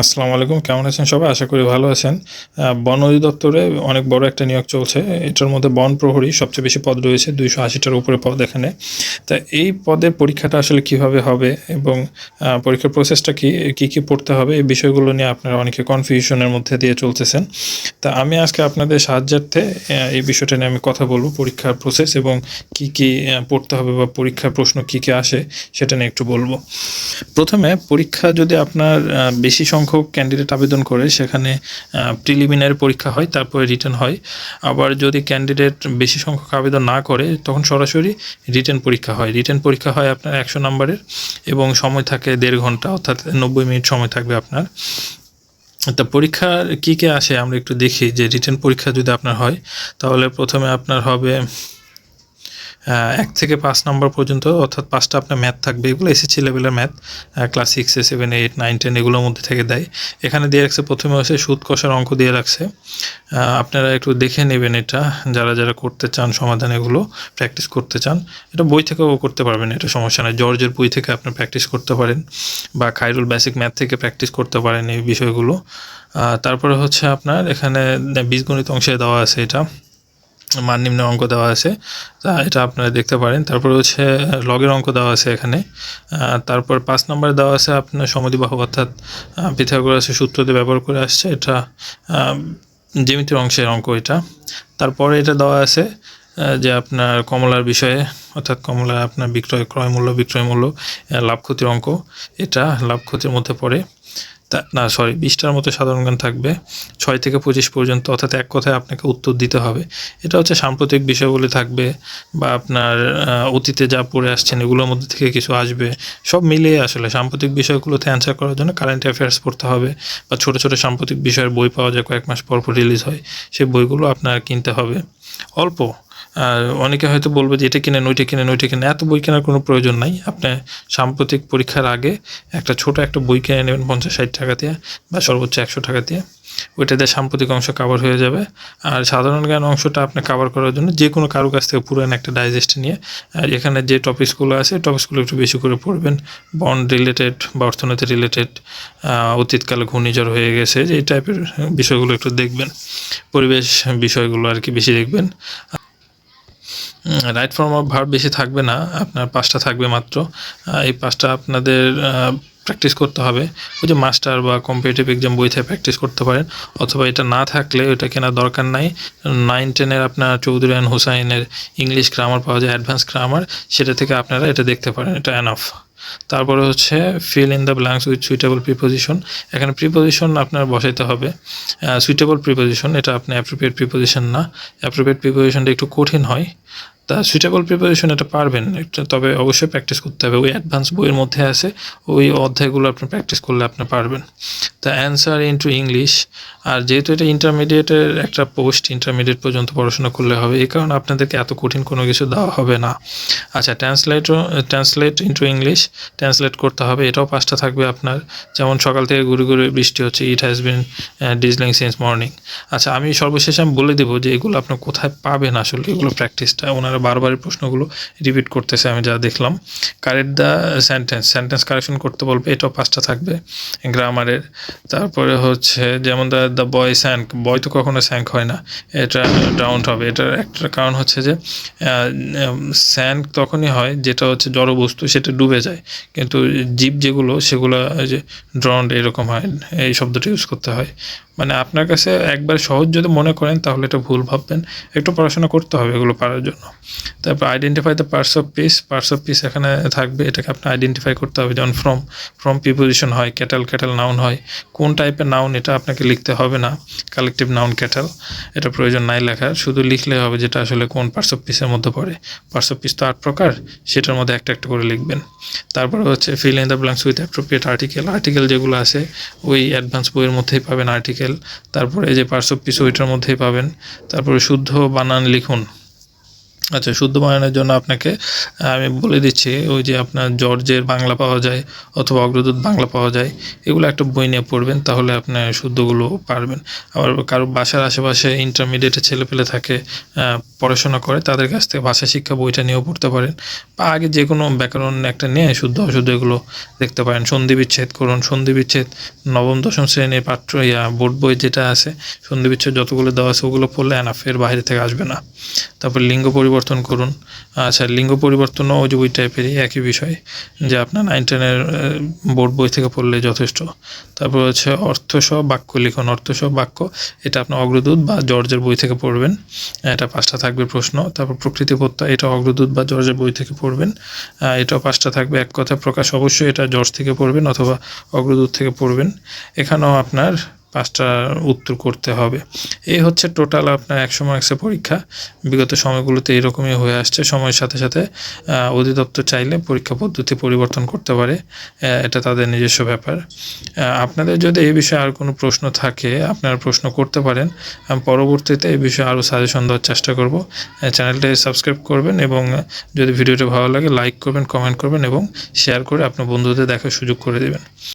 আসসালামু আলাইকুম, কেমন আছেন সবাই? আশা করি ভালো আছেন। বন অধিদপ্তরে অনেক বড় একটা নিয়োগ চলছে। এটার মধ্যে বন প্রহরী সবচেয়ে বেশি পদ রয়েছে, দুইশো আশিটার উপরে পদ এখানে। তা এই পদের পরীক্ষাটা আসলে কীভাবে হবে এবং পরীক্ষার প্রসেসটা কি কি, কী পড়তে হবে, এই বিষয়গুলো নিয়ে আপনারা অনেকে কনফিউশনের মধ্যে দিয়ে চলতেছেন। তা আমি আজকে আপনাদের সাহায্যার্থে এই বিষয়টা নিয়ে আমি কথা বলব, পরীক্ষার প্রসেস এবং কি কি পড়তে হবে বা পরীক্ষার প্রশ্ন কি কি আসে সেটা নিয়ে একটু বলব। প্রথমে পরীক্ষা যদি আপনার বেশি সংখ্যক ক্যান্ডিডেট আবেদন করে সেখানে প্রিলিমিনারি পরীক্ষা হয়, তারপরে রিটার্ন হয়। আবার যদি ক্যান্ডিডেট বেশি সংখ্যক আবেদন না করে, তখন সরাসরি রিটার্ন পরীক্ষা হয়। রিটার্ন পরীক্ষা হয় আপনার একশো নম্বরের এবং সময় থাকে দেড় ঘণ্টা, অর্থাৎ নব্বই মিনিট সময় থাকবে আপনার। তা পরীক্ষা কী কী আসে আমরা একটু দেখি, যে রিটার্ন পরীক্ষা যদি আপনার হয়, তাহলে প্রথমে আপনার হবে এক থেকে পাঁচ নম্বর পর্যন্ত, অর্থাৎ পাঁচটা আপনার ম্যাথ থাকবে, এগুলো এসএসসি লেভেলের ম্যাথ ক্লাস সিক্সে সেভেন এইট নাইন টেন এগুলোর মধ্যে থেকে দেয়। এখানে দিয়ে রাখছে, প্রথমে হচ্ছে সুদ কষার অঙ্ক দিয়ে রাখছে। আপনারা একটু দেখে নেবেন এটা, যারা যারা করতে চান সমাধান এগুলো প্র্যাকটিস করতে চান। এটা বই থেকেও করতে পারবেন, এটা সমস্যা নেই জর্জের বই থেকে আপনি প্র্যাকটিস করতে পারেন, বা খাইরুল বেসিক ম্যাথ থেকে প্র্যাকটিস করতে পারেন এই বিষয়গুলো। তারপরে হচ্ছে আপনার এখানে বীজগণিত অংশে দেওয়া আছে এটা। মান নিম্ন অঙ্ক দেওয়া আছে। তা এটা আপনারা দেখতে পারেন। তারপর হচ্ছে, লগের অঙ্ক দেওয়া আছে এখানে। তারপর পাঁচ নম্বর দেওয়া আছে আপনার সমদিবাহু অর্থাৎ পিথাগোরাসের সূত্র দিয়ে ব্যবহার করে আসছে। এটা জ্যামিতির অংশের অঙ্ক এটা। তারপরে এটা দেওয়া আছে যে আপনার কমলার বিষয়ে, অর্থাৎ কমলা আপনার বিক্রয়, ক্রয় মূল্য, বিক্রয় মূল্য লাভ ক্ষতির অঙ্ক। এটা লাভ ক্ষতির মধ্যে পড়ে। না সরি বিশটার মতো সাধারণ জ্ঞান থাকবে। ছয় থেকে পঁচিশ পর্যন্ত, অর্থাৎ এক কথায় আপনাকে উত্তর দিতে হবে। এটা হচ্ছে সাম্প্রতিক বিষয়গুলি থাকবে, বা আপনার অতীতে যা পড়ে আসছেন, এগুলোর মধ্যে থেকে কিছু আসবে। সব মিলিয়ে আসলে সাম্প্রতিক বিষয়গুলোতে অ্যান্সার করার জন্য কারেন্ট অ্যাফেয়ার্স পড়তে হবে, বা ছোটো ছোটো সাম্প্রতিক বিষয়ের বই পাওয়া যায় কয়েক মাস পর পর রিলিজ হয়, সেই বইগুলো আপনার কিনতে হবে। অল্প আর অনেকে হয়তো বলবে যে এটা কিনে ওইটা কিনে ওইটা কিনে এত বই কেনার কোনো প্রয়োজন নাই। আপনি সাম্প্রতিক পরীক্ষার আগে একটা ছোট একটা বই কিনে নেবেন পঞ্চাশ ষাট টাকা দিয়ে বা সর্বোচ্চ একশো টাকা দিয়ে ওইটাতে সাম্প্রতিক অংশ কাভার হয়ে যাবে। আর সাধারণ জ্ঞান অংশটা আপনি কাভার করার জন্য যে কোনো কারও কাছ থেকে পুরান একটা ডাইজেস্ট নিয়ে। আর এখানে যে টপিকসগুলো আছে টপিকসগুলো একটু বেশি করে পড়বেন। বন্ড রিলেটেড বা অর্থনীতি রিলেটেড অতীতকালে ঘূর্ণিঝড় হয়ে গেছে, এই টাইপের বিষয়গুলো একটু দেখবেন। পরিবেশ বিষয়গুলো আর কি বেশি দেখবেন। রাইট ফর্ম অফ ভার্ব বেশি থাকবে না, আপনার পাঁচটা থাকবে মাত্র। এই পাঁচটা আপনাদের প্র্যাকটিস করতে হবে। ওই যে মাস্টার বা কম্পিটিটিভ এক্সাম বই থেকে প্র্যাকটিস করতে পারেন। অথবা এটা না থাকলে ওইটা কেনার দরকার নাই। নাইন টেনের আপনার চৌধুরী অ্যান্ড হুসাইনের ইংলিশ গ্রামার পাওয়া যায় অ্যাডভান্স গ্রামার সেটা থেকে আপনারা এটা দেখতে পারেন, এটা অ্যানাফ তারপরে হচ্ছে fill in the blanks with suitable preposition এখানে প্রিপোজিশন আপনার বসাইতে হবে। সুইটেবল প্রিপোজিশন এটা আপনি অ্যাপ্রোপ্রিয়েট প্রিপোজিশন না। অ্যাপ্রোপ্রিয়েট প্রিপোজিশনটা একটু কঠিন হয়। তা সুইটেবল প্রিপারেশন এটা পারবেন। একটা তবে অবশ্যই প্র্যাকটিস করতে হবে। ওই অ্যাডভান্স বইয়ের মধ্যে আছে। ওই অধ্যায়গুলো আপনি প্র্যাকটিস করলে আপনি পারবেন। তা অ্যান্সার ইন্টু ইংলিশ আর যেহেতু এটা ইন্টারমিডিয়েটের একটা পোস্ট ইন্টারমিডিয়েট পর্যন্ত পড়াশোনা করলে হবে। এই কারণে আপনাদেরকে এত কঠিন কোনো কিছু দেওয়া হবে না। আচ্ছা ট্রান্সলেটও ট্রান্সলেট ইন্টু ইংলিশ ট্রান্সলেট করতে হবে। এটাও পাঁচটা থাকবে আপনার। যেমন সকাল থেকে ঘুরে ঘুরে বৃষ্টি হচ্ছে it has been drizzling since morning আচ্ছা আমি সর্বশেষে আমি বলে দেবো যে এগুলো আপনার কোথায় পাবেন আসলে? এগুলো প্র্যাকটিসটা ওনারা বারবার এই প্রশ্নগুলো রিপিট করতেছে, আমি যা দেখলাম। Correct the sentence sentence correction করতে বলবে, এটাও পাঁচটা থাকবে গ্রামারের। তারপরে হচ্ছে যেমন the the boy sank boy তো কখনো স্যাঙ্ক হয় না, এটা ডাউন্ট হবে। এটার একটা কারণ হচ্ছে যে স্যাঙ্ক তখনই হয় যেটা হচ্ছে জড় বস্তু সেটা ডুবে যায়। কিন্তু জীব যেগুলো, সেগুলো যে ড্রন্ড এরকম হয়, এই শব্দটা ইউজ করতে হয়। মানে আপনার কাছে একবার সহজ যদি মনে করেন, তাহলে এটা ভুল ভাববেন। একটু পড়াশোনা করতে হবে এগুলো পারার জন্য। তারপর identify the parts of speech parts of speech এখানে থাকবে, এটাকে আপনি আইডেন্টিফাই করতে হবে, যেমন ফ্রম ফ্রম প্রিপোজিশন হয় ক্যাটাল ক্যাটাল নাউন হয়। কোন টাইপের নাউন এটা আপনাকে লিখতে হবে না কালেকটিভ নাউন ক্যাটাল এটা প্রয়োজন নাই লেখার, শুধু লিখলে হবে যেটা আসলে কোন পার্টস অফ পিসের মধ্যে পড়ে। পার্টস অফ পিস তো আট প্রকার, সেটার মধ্যে একটা একটা করে লিখবেন। তারপরে হচ্ছে fill in the blanks with appropriate article article যেগুলো আছে, ওই অ্যাডভান্স বইয়ের মধ্যেই পাবেন আর্টিকেল তারপরে এই যে পার্টস অফ পিস ওইটার মধ্যেই পাবেন। তারপরে শুদ্ধ বানান লিখুন। আচ্ছা শুদ্ধ বানানোর জন্য আপনাকে আমি বলে দিচ্ছি, ওই যে আপনার জর্জের বাংলা পাওয়া যায় অথবা অগ্রদূত বাংলা পাওয়া যায়, এগুলো একটা বই নিয়ে পড়বেন, তাহলে আপনার শুদ্ধগুলো পারবেন। আবার কারও বাসার আশেপাশে ইন্টারমিডিয়েটের ছেলেপেলে থাকে পড়াশোনা করে, তাদের কাছ থেকে ভাষা শিক্ষা বইটা নিয়েও পড়তে পারেন, বা আগে যে কোনো ব্যাকরণ একটা নিয়ে শুদ্ধ অশুদ্ধ এগুলো দেখতে পারেন। সন্ধি বিচ্ছেদ করুন, সন্ধি বিচ্ছেদ, নবম, দশম শ্রেণির পাঠ্য, ইয়া, বোর্ড বই যেটা আছে, সন্ধি বিচ্ছেদ যতগুলো দেওয়া আছে, ওগুলো পড়লে এনাফের বাইরে থেকে আসবে না। তারপর লিঙ্গ পরিবর্তন করুন। আচ্ছা লিঙ্গ পরিবর্তনও যে ওই টাইপেরই একই বিষয়, যে আপনার নাইন টেনের বোর্ড বই থেকে পড়লে যথেষ্ট। তারপর হচ্ছে অর্থসহ বাক্য লিখন। অর্থসহ বাক্য, এটা আপনার অগ্রদূত বা জর্জের বই থেকে পড়বেন। এটা পাঁচটা থাকবে প্রশ্ন। তারপর প্রকৃতি প্রত্যয় এটা অগ্রদূত বা জর্জের বই থেকে পড়বেন। এটাও পাঁচটা থাকবে। এক কথা প্রকাশ অবশ্যই এটা জর্জ থেকে পড়বেন অথবা অগ্রদূত থেকে পড়বেন। এখানেও আপনার পাঁচটা উত্তর করতে হবে। এই হচ্ছে টোটাল আপনার একশো মার্কসের পরীক্ষা। বিগত সময়গুলোতে এরকমই হয়ে আসছে। সময়ের সাথে সাথে অধিদপ্তর চাইলে পরীক্ষা পদ্ধতি পরিবর্তন করতে পারে। এটা তাদের নিজস্ব ব্যাপার। আপনাদের যদি এই বিষয়ে আর কোনো প্রশ্ন থাকে, আপনারা প্রশ্ন করতে পারেন। পরবর্তীতে এই বিষয়ে আরও সাজেশন দেওয়ার চেষ্টা করব। চ্যানেলটা সাবস্ক্রাইব করবেন এবং যদি ভিডিওটা ভালো লাগে লাইক করবেন কমেন্ট করবেন এবং শেয়ার করে আপনার বন্ধুদের দেখার সুযোগ করে দেবেন।